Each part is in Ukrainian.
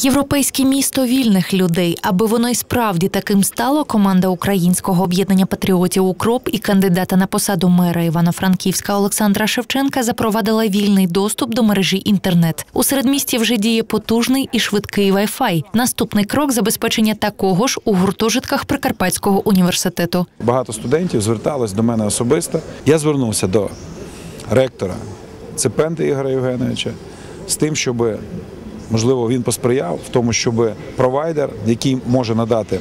Європейське місто вільних людей, аби воно й справді таким стало. Команда українського об'єднання патріотів Укроп і кандидата на посаду мера Івано-Франківська Олександра Шевченка запровадила вільний доступ до мережі інтернет. У середмісті вже діє потужний і швидкий Wi-Fi. Наступний крок забезпечення такого ж у гуртожитках Прикарпатського університету. Багато студентів зверталось до мене особисто. Я звернувся до ректора Цепенти Ігоря Євгеновича з тим, щоб можливо він посприяв в тому, щоб провайдер, який може надати,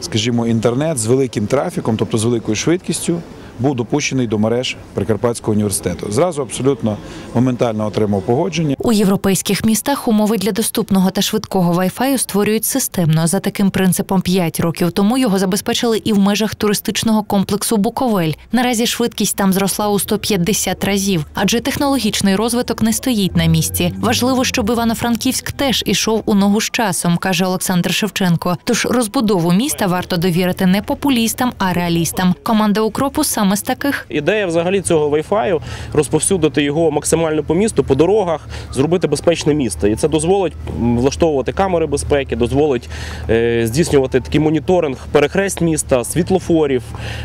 скажімо, інтернет з великим трафіком, тобто з великою швидкістю. Був допущений до мереж Прикарпатського університету. Зразу абсолютно моментально отримав погодження. У європейських містах умови для доступного та швидкого Wi-Fi створюють системно. За таким принципом 5 років тому його забезпечили і в межах туристичного комплексу Буковель. Наразі швидкість там зросла у 150 разів, адже технологічний розвиток не стоїть на місці. Важливо, щоб Івано-Франківськ теж ішов у ногу з часом, каже Олександр Шевченко. Тож розбудову міста варто довірити не популістам, а реалістам. Команда укропу саме з таких. Ідея взагалі цього Wi-Fi розповсюдити його максимально по місту, по дорогах, зробити безпечне місто. І це дозволить влаштовувати камери безпеки, дозволить е, здійснювати такий моніторинг перехрест міста, світлофорів,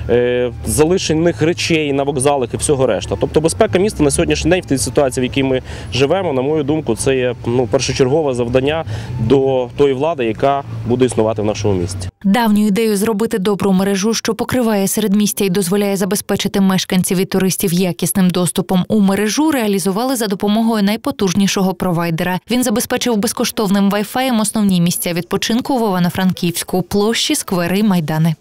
е, залишених речей на вокзалах і всього решта. Тобто безпека міста на сьогоднішній день в тій ситуації, в якій ми живемо, на мою думку, це є ну, першочергове завдання до тої влади, яка буде існувати в нашому місті. Давню ідею зробити добру мережу, що покриває середмістя і дозволяє забезпечити мешканців і туристів якісним доступом у мережу, реалізували за допомогою найпотужнішого провайдера. Він забезпечив безкоштовним вайфаєм основні місця відпочинку в Івано-Франківську, площі, сквери майдани.